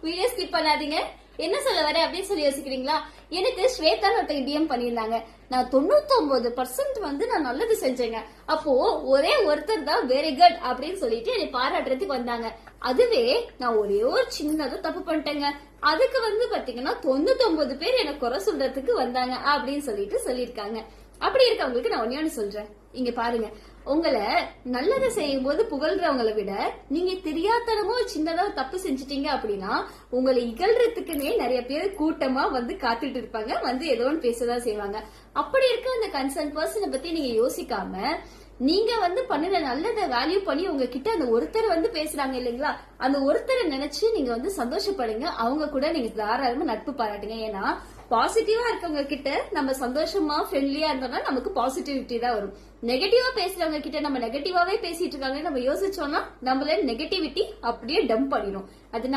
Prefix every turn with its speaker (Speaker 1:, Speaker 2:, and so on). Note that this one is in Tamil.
Speaker 1: வீடியோ ஸ்கிப் பண்ணாதீங்க. என்ன சொல்ல வரேன் அப்படின்னு சொல்லி யோசிக்கிறீங்களா? எனக்கு ஸ்வேதா ஒருத்தங்க டிஎம் பண்ணியிருந்தாங்க. நான் தொண்ணூத்தொன்பது பர்சன்ட் வந்து நான் நல்லது செஞ்சேங்க. அப்போ ஒரே ஒருத்தர் தான் வெரி குட் அப்படின்னு சொல்லிட்டு என்னை பாராட்டுறதுக்கு வந்தாங்க. அதுவே நான் ஒரே ஒரு சின்னதும் தப்பு பண்ணிட்டேங்க. அதுக்கு வந்து பாத்தீங்கன்னா தொண்ணூத்தொன்பது பேர் எனக்கு குறை சொல்றதுக்கு வந்தாங்க அப்படின்னு சொல்லிட்டு சொல்லியிருக்காங்க. அப்படி இருக்கவங்களுக்கு நான் ஒன்னே ஒன்னு சொல்றேன். இங்க பாருங்க. உங்களை நல்லதை செய்யும் போது புகழ்றவங்களை விட நீங்க தெரியாதனமோ சின்னதா தப்பு செஞ்சிட்டீங்க அப்படின்னா உங்களை இகழ்றதுக்குன்னே நிறைய பேர் கூட்டமா வந்து காத்துட்டு இருப்பாங்க வந்து ஏதோ ஒன்று பேசதான் செய்வாங்க. அப்படி இருக்க அந்த கன்சர்ன் பர்சனை பத்தி நீங்க யோசிக்காம நீங்க வந்து பண்ணின நல்லதை வேல்யூ பண்ணி உங்ககிட்ட அந்த ஒருத்தர் வந்து பேசுறாங்க இல்லைங்களா? அந்த ஒருத்தரை நினைச்சு நீங்க வந்து சந்தோஷப்படுங்க. அவங்க கூட நீங்க தாராளமா நட்பு பாராட்டுங்க. ஏன்னா பாசிட்டிவா இருக்கவங்க கிட்ட நம்ம சந்தோஷமா ஃப்ரெண்ட்லியா இருந்தோம்னா நமக்கு பாசிட்டிவிட்டி தான் வரும். நெகட்டிவா பேசுறவங்க கிட்ட நம்ம நெகட்டிவாவே பேசிட்டு இருக்காங்க நம்ம யோசிச்சோம்னா நம்மள நெகட்டிவிட்டி அப்படியே டம்ப் பண்ணிடும் அதனால